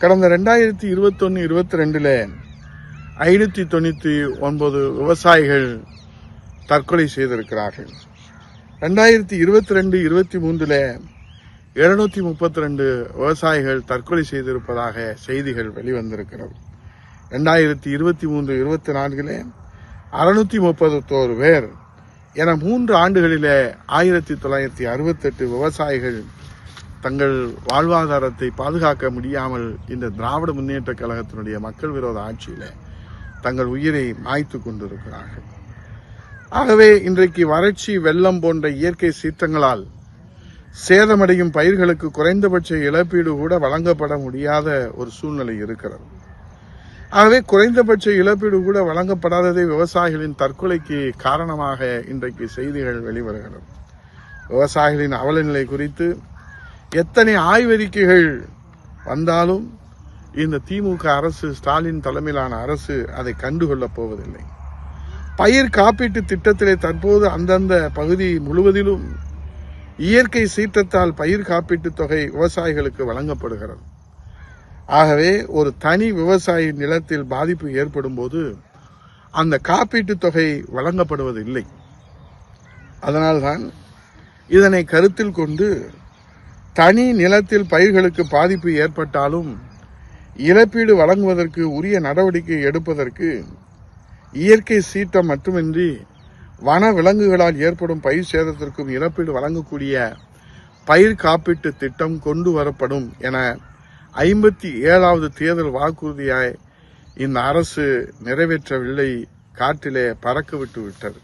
கடந்த ரெண்டாயிரத்தி இருபத்தொன்னு இருபத்தி ரெண்டில் ஐநூற்றி தொண்ணூற்றி ஒன்பது விவசாயிகள் தற்கொலை செய்திருக்கிறார்கள். ரெண்டாயிரத்தி இருபத்தி ரெண்டு இருபத்தி மூன்றில் இருநூத்தி முப்பத்தி ரெண்டு விவசாயிகள் தற்கொலை செய்திருப்பதாக செய்திகள் வெளிவந்திருக்கிறது. ரெண்டாயிரத்தி இருபத்தி மூன்று இருபத்தி நான்கில் அறுநூத்தி முப்பத்தோரு பேர் என மூன்று ஆண்டுகளிலே ஆயிரத்தி தொள்ளாயிரத்தி அறுபத்தெட்டு விவசாயிகள் தங்கள் வாழ்வாதாரத்தை பாதுகாக்க முடியாமல் இந்த திராவிட முன்னேற்ற கழகத்தினுடைய மக்கள் விரோத ஆட்சியில் தங்கள் உயிரை மாய்த்து கொண்டிருக்கிறார்கள். ஆகவே இன்றைக்கு வறட்சி வெள்ளம் போன்ற இயற்கை சீற்றங்களால் சேதமடையும் பயிர்களுக்கு குறைந்தபட்ச இழப்பீடு கூட வழங்கப்பட முடியாத ஒரு சூழ்நிலை இருக்கிறது. ஆகவே குறைந்தபட்ச இழப்பீடு கூட வழங்கப்படாததே விவசாயிகளின் தற்கொலைக்கு காரணமாக இன்றைக்கு செய்திகள் வெளிவருகிறது. விவசாயிகளின் அவலநிலை குறித்து எத்தனை ஆய்வறிக்கைகள் வந்தாலும் இந்த திமுக அரசு ஸ்டாலின் தலைமையிலான அரசு அதை கண்டுகொள்ளப் போவதில்லை. பயிர் காப்பீட்டு திட்டத்திலே தற்போது அந்தந்த பகுதி முழுவதிலும் இயற்கை சீற்றத்தால் பயிர் காப்பீட்டுத் தொகை விவசாயிகளுக்கு வழங்கப்படுகிறது. ஆகவே ஒரு தனி விவசாயி நிலத்தில் பாதிப்பு ஏற்படும் போது அந்த காப்பீட்டுத் தொகை வழங்கப்படுவதில்லை. அதனால்தான் இதனை கருத்தில் கொண்டு தனி நிலத்தில் பயிர்களுக்கு பாதிப்பு ஏற்பட்டாலும் இழப்பீடு வழங்குவதற்கு உரிய நடவடிக்கை எடுப்பதற்கு இயற்கை சீற்றம் மட்டுமின்றி வன விலங்குகளால் ஏற்படும் பயிர் சேதத்திற்கும் இழப்பீடு வழங்கக்கூடிய பயிர் காப்பீட்டு திட்டம் கொண்டு வரப்படும் என ஐம்பத்தி ஏழாவது தேர்தல் வாக்குறுதியாய் இந்த அரசு நிறைவேற்றவில்லை. காற்றிலே பறக்க விட்டு விட்டது.